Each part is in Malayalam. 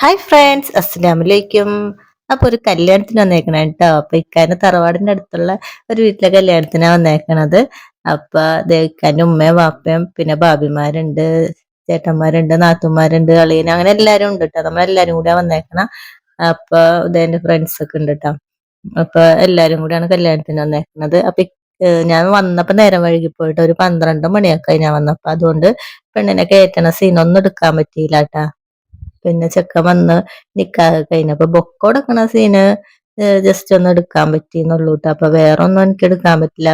ഹായ് ഫ്രണ്ട്സ് അസ്സലാമലൈക്കും അപ്പൊ ഒരു കല്യാണത്തിന് വന്നേക്കണം കേട്ടോ. അപ്പൊ ഇക്കാന്റെ തറവാടിന്റെ അടുത്തുള്ള ഒരു വീട്ടിലെ കല്യാണത്തിനാണ് വന്നേക്കണത്. അപ്പൊ ഇക്കാന്റെ ഉമ്മയും വാപ്പയും പിന്നെ ഭാബിമാരുണ്ട് ചേട്ടന്മാരുണ്ട് നാത്തുമാരുണ്ട് അളിയൻ അങ്ങനെ എല്ലാരും ഉണ്ട് കേട്ടോ. നമ്മളെല്ലാരും കൂടെ വന്നേക്കണം. അപ്പൊ ഉദയന്റെ ഫ്രണ്ട്സ് ഒക്കെ ഉണ്ട് കേട്ടോ. അപ്പൊ എല്ലാരും കൂടെയാണ് കല്യാണത്തിന് വന്നേക്കണത്. അപ്പൊ ഞാൻ വന്നപ്പോ നേരം വഴുകി പോയിട്ട് ഒരു പന്ത്രണ്ട് മണിയൊക്കെ ഞാൻ വന്നപ്പോ അതുകൊണ്ട് പെണ്ണിനെ കയറ്റണ സീനൊന്നും എടുക്കാൻ പറ്റിയില്ല കേട്ടാ. പിന്നെ ചെക്കൻ വന്ന് നിക്കാഹ് കഴിഞ്ഞപ്പോ ബൊക്കൊടുക്കണ സീന് ജസ്റ്റ് ഒന്ന് എടുക്കാൻ പറ്റിന്നുള്ളൂ കേട്ടോ അപ്പൊ വേറെ ഒന്നും എനിക്ക് എടുക്കാൻ പറ്റില്ല.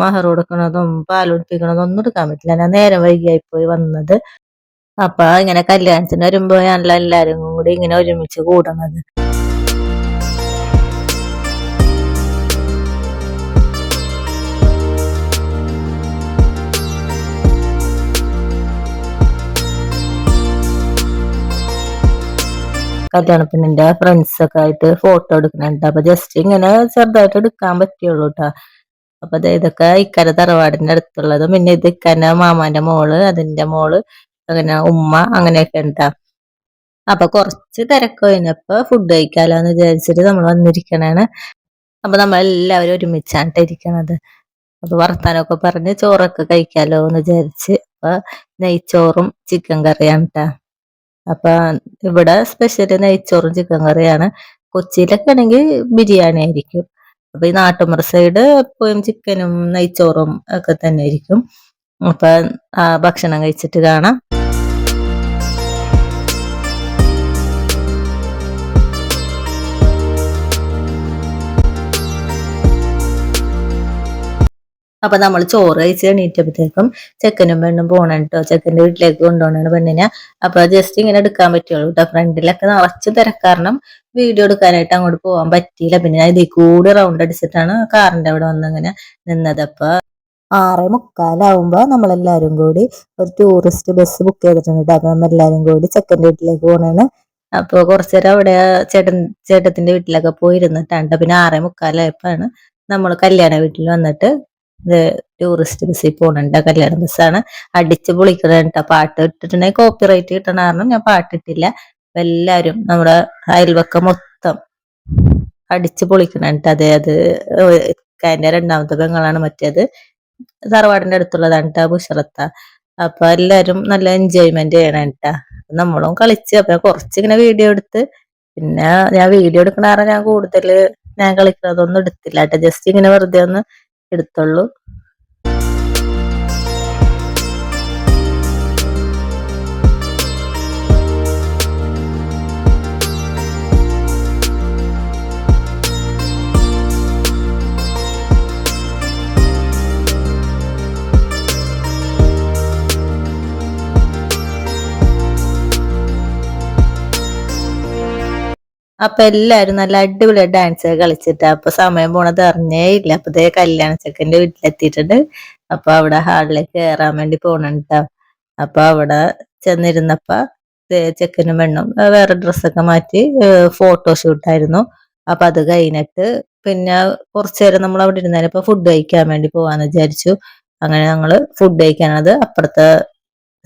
മഹർ കൊടുക്കണതും പാലുടിപ്പിക്കണതും ഒന്നും എടുക്കാൻ പറ്റില്ല. ഞാൻ നേരം വൈകിയായി പോയി വന്നത്. അപ്പൊ ഇങ്ങനെ കല്യാണത്തിന് വരുമ്പോ ഞാനല്ല എല്ലാരും കൂടി ഇങ്ങനെ ഒരുമിച്ച് കൂടണത്. കല്യാണ പെണ്ണിന്റെ ഫ്രണ്ട്സ് ഒക്കെ ആയിട്ട് ഫോട്ടോ എടുക്കുന്നുണ്ട് അപ്പൊ ജസ്റ്റ് ഇങ്ങനെ ചെറുതായിട്ട് എടുക്കാൻ പറ്റുള്ളൂ കേട്ടോ അപ്പൊ ഇതൊക്കെ ഇക്കര തറവാടിന്റെ അടുത്തുള്ളത്. പിന്നെ ഇത് ഇക്കന മാമാന്റെ മോൾ അതിന്റെ മോൾ അങ്ങനെ ഉമ്മ അങ്ങനെയൊക്കെ ഉണ്ടാ അപ്പൊ കുറച്ച് തിരക്ക് കഴിഞ്ഞപ്പോ ഫുഡ് കഴിക്കാലോന്ന് വിചാരിച്ചിട്ട് നമ്മൾ വന്നിരിക്കണാണ്. അപ്പൊ നമ്മളെല്ലാവരും ഒരുമിച്ചാണ് ഇരിക്കണത്. അപ്പൊ വർത്താനമൊക്കെ പറഞ്ഞ് ചോറൊക്കെ കഴിക്കാലോ എന്ന് വിചാരിച്ച്. അപ്പൊ നെയ്ച്ചോറും ചിക്കൻ കറിയാണ് കേട്ടാ അപ്പൊ ഇവിടെ സ്പെഷ്യൽ നെയ്ച്ചോറും ചിക്കൻ കറിയാണ്. കൊച്ചിയിലൊക്കെ ആണെങ്കിൽ ബിരിയാണി ആയിരിക്കും. അപ്പൊ ഈ നാട്ടുമ്പുറ സൈഡ് എപ്പോഴും ചിക്കനും നെയ്ച്ചോറും ഒക്കെ തന്നെ ആയിരിക്കും. അപ്പൊ ഭക്ഷണം കഴിച്ചിട്ട് കാണാം. അപ്പൊ നമ്മൾ ചോറ് കഴിച്ച് എണീറ്റപ്പോഴത്തേക്കും ചെക്കനും പെണ്ണും പോകണം കേട്ടോ ചെക്കന്റെ വീട്ടിലേക്ക് കൊണ്ടുപോകണ പെണ്ണിനെ. അപ്പൊ ജസ്റ്റ് ഇങ്ങനെ എടുക്കാൻ പറ്റുള്ളൂ കേട്ടോ ഫ്രണ്ടിലൊക്കെ നിറച്ച് തിരക്കാരണം വീഡിയോ എടുക്കാനായിട്ട് അങ്ങോട്ട് പോകാൻ പറ്റിയില്ല. പിന്നെ ഞാൻ ഇതിൽ കൂടി റൗണ്ട് അടിച്ചിട്ടാണ് കാറിന്റെ അവിടെ വന്ന് ഇങ്ങനെ നിന്നത്. അപ്പൊ ആറേ മുക്കാലാവുമ്പോ നമ്മളെല്ലാരും കൂടി ഒരു ടൂറിസ്റ്റ് ബസ് ബുക്ക് ചെയ്തിട്ടുണ്ട് അപ്പൊ നമ്മളെല്ലാരും കൂടി ചെക്കന്റെ വീട്ടിലേക്ക് പോണാണ്. അപ്പൊ കുറച്ചേരം അവിടെ ചേട്ടൻ ചേട്ടത്തിന്റെ വീട്ടിലൊക്കെ പോയിരുന്നിട്ടാണ് പിന്നെ ആറേ മുക്കാലായപ്പോഴാണ് നമ്മൾ കല്യാണ വീട്ടിൽ വന്നിട്ട് ടൂറിസ്റ്റ് ബസ്സിൽ പോകണുണ്ട് കല്യാണ ബസ്സാണ് അടിച്ച് പൊളിക്കണ പാട്ട് ഇട്ടിട്ടുണ്ടെങ്കിൽ കോപ്പി റൈറ്റ് കിട്ടണ കാരണം ഞാൻ പാട്ടിട്ടില്ല എല്ലാരും നമ്മുടെ അയൽവക്കം മൊത്തം അടിച്ച് പൊളിക്കണുണ്ട് അതെ അത് കാന്റെ രണ്ടാമത്തെ പെങ്ങളാണ് മറ്റേത്. തറവാടിന്റെ അടുത്തുള്ളതാണ് ബുഷറത്ത. അപ്പൊ എല്ലാരും നല്ല എൻജോയ്മെന്റ് ചെയ്യണം കേട്ടാ നമ്മളും കളിച്ച്. അപ്പൊ കുറച്ചിങ്ങനെ വീഡിയോ എടുത്ത്. പിന്നെ ഞാൻ വീഡിയോ എടുക്കണ കാരണം ഞാൻ കൂടുതൽ ഞാൻ കളിക്കുന്നതൊന്നും എടുത്തില്ല കേട്ടോ ജസ്റ്റ് ഇങ്ങനെ വെറുതെ ഒന്ന് എടുത്തുള്ളൂ. അപ്പൊ എല്ലാരും നല്ല അടിപൊളി ഡാൻസ് കളിച്ചിട്ട്. അപ്പൊ സമയം പോണത് അറിഞ്ഞേ ഇല്ല. അപ്പൊ ഇതേ കല്യാണ ചെക്കന്റെ വീട്ടിലെത്തിയിട്ടുണ്ട്. അപ്പൊ അവിടെ ഹാളിലേക്ക് കയറാൻ വേണ്ടി പോണുണ്ടോ അപ്പൊ അവിടെ ചെന്നിരുന്നപ്പ ചെക്കനും പെണ്ണും വേറെ ഡ്രസ്സൊക്കെ മാറ്റി ഫോട്ടോഷൂട്ടായിരുന്നു അപ്പൊ അത് കഴിഞ്ഞിട്ട് പിന്നെ കുറച്ചു നേരം നമ്മൾ അവിടെ ഇരുന്നാലും ഇപ്പൊ ഫുഡ് കഴിക്കാൻ വേണ്ടി പോവാന്ന് വിചാരിച്ചു. അങ്ങനെ ഞങ്ങൾ ഫുഡ് കഴിക്കാനത് അപ്പുറത്തെ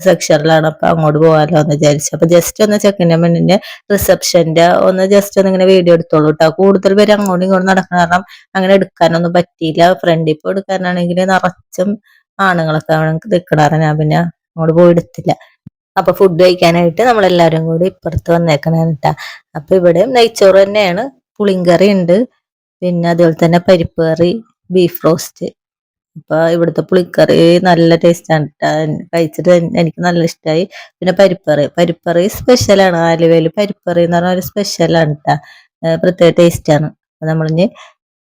സെക്ഷനിലാണ് അപ്പൊ അങ്ങോട്ട് പോകാലോ എന്ന് വിചാരിച്ചു. അപ്പൊ ജസ്റ്റ് ഒന്ന് ചെക്കിന്റെ പെണ്ണിന്റെ റിസപ്ഷന്റെ ഒന്ന് ജസ്റ്റ് ഒന്ന് ഇങ്ങനെ വീഡിയോ എടുത്തോളൂ കേട്ടോ കൂടുതൽ പേര് അങ്ങോട്ടും ഇങ്ങോട്ടും നടക്കുന്ന കാരണം അങ്ങനെ എടുക്കാനൊന്നും പറ്റിയില്ല. ഫ്രണ്ട് ഇപ്പൊ എടുക്കാനാണെങ്കിൽ നിറച്ചും ആണുങ്ങളൊക്കെ നിൽക്കണാറ ഞാൻ പിന്നെ അങ്ങോട്ട് പോയി എടുത്തില്ല. അപ്പൊ ഫുഡ് കഴിക്കാനായിട്ട് നമ്മളെല്ലാരും കൂടി ഇപ്പുറത്ത് വന്നേക്കണേട്ടാ കേട്ടാ അപ്പൊ ഇവിടെ നെയ്ച്ചോറ് തന്നെയാണ്. പുളിങ്കറി ഉണ്ട് പിന്നെ അതുപോലെ തന്നെ പരിപ്പ് കറി ബീഫ് റോസ്റ്റ് അപ്പൊ ഇവിടുത്തെ പുളിക്കറി നല്ല ടേസ്റ്റാണ് കഴിച്ചിട്ട് എനിക്ക് നല്ല ഇഷ്ടമായി പിന്നെ പരിപ്പറി. പരിപ്പറി സ്പെഷ്യലാണ് ആലുവയിൽ പരിപ്പറി എന്ന് പറഞ്ഞ ഒരു സ്പെഷ്യലാണ് കേട്ടാ പ്രത്യേക ടേസ്റ്റാണ് അപ്പൊ നമ്മളിഞ്ഞ്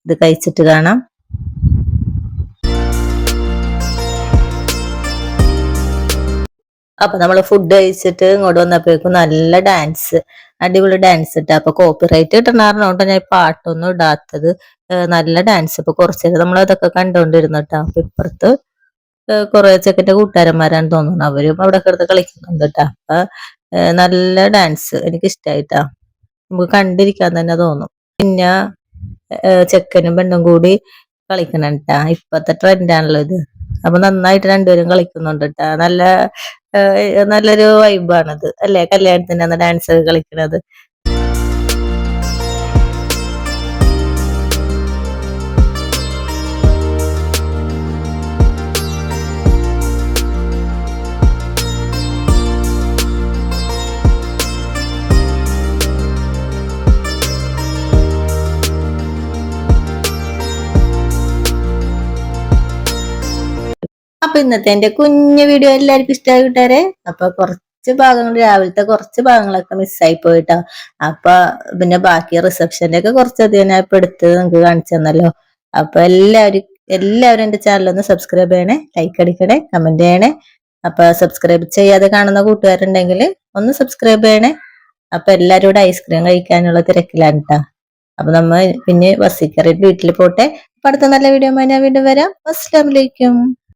ഇത് കഴിച്ചിട്ട് കാണാം. അപ്പൊ നമ്മൾ ഫുഡ് കഴിച്ചിട്ട് ഇങ്ങോട്ട് വന്നപ്പോഴേക്കും നല്ല ഡാൻസ് അടിപൊളി ഡാൻസ് ഇട്ട. അപ്പൊ കോപ്പി റൈറ്റ് കിട്ടണാറിനോണ്ട് ഞാൻ പാട്ടൊന്നും ഇടാത്തത്. നല്ല ഡാൻസ് ഇപ്പൊ കുറച്ചേരം നമ്മൾ അതൊക്കെ കണ്ടോണ്ടിരുന്നു കേട്ടോ അപ്പൊ ഇപ്പുറത്ത് കുറെ ചെക്കന്റെ കൂട്ടുകാരന്മാരാണ് തോന്നുന്നു. അവരും അവിടെ കിടന്ന് കളിക്കുന്നുണ്ട് അപ്പൊ നല്ല ഡാൻസ് എനിക്ക് ഇഷ്ടായിട്ടാ നമുക്ക് കണ്ടിരിക്കാൻ തന്നെ തോന്നും. പിന്നെ ചെക്കനും പെണ്ണും കൂടി കളിക്കണം കേട്ടാ ഇപ്പത്തെ ട്രെൻഡാണല്ലോ ഇത്. അപ്പൊ നന്നായിട്ട് രണ്ടുപേരും കളിക്കുന്നുണ്ട് കേട്ടാ നല്ല നല്ലൊരു വൈബാണത് അല്ലെ? കല്യാണത്തിന് അന്ന് ഡാൻസ് ഒക്കെ അപ്പൊ ഇന്നത്തെ എന്റെ കുഞ്ഞു വീഡിയോ എല്ലാവർക്കും ഇഷ്ടമായി കിട്ടാരെ. അപ്പൊ കുറച്ച് ഭാഗങ്ങൾ രാവിലത്തെ കുറച്ച് ഭാഗങ്ങളൊക്കെ മിസ്സായി പോയിട്ടോ. അപ്പൊ പിന്നെ ബാക്കി റിസപ്ഷന്റെ ഒക്കെ കുറച്ചധികം ഞാൻ ഇപ്പൊ എടുത്ത് നിങ്ങൾക്ക് കാണിച്ചു തന്നല്ലോ. അപ്പൊ എല്ലാവരും എല്ലാവരും എന്റെ ചാനൽ ഒന്ന് സബ്സ്ക്രൈബ് ചെയ്യണേ ലൈക്ക് അടിക്കണേ കമന്റ് ചെയ്യണേ. അപ്പൊ സബ്സ്ക്രൈബ് ചെയ്യാതെ കാണുന്ന കൂട്ടുകാരുണ്ടെങ്കിൽ ഒന്ന് സബ്സ്ക്രൈബ് ചെയ്യണേ. അപ്പൊ എല്ലാവരും ഐസ്ക്രീം കഴിക്കാനുള്ള തിരക്കിലാണ് കേട്ടോ അപ്പൊ നമ്മൾ പിന്നെ ബസ്സിൽ കയറിയിട്ട് വീട്ടിൽ പോട്ടെ. അപ്പൊ അടുത്ത നല്ല വീഡിയോ ഞാൻ വീണ്ടും വരാം. അസ്സലാമലൈക്കും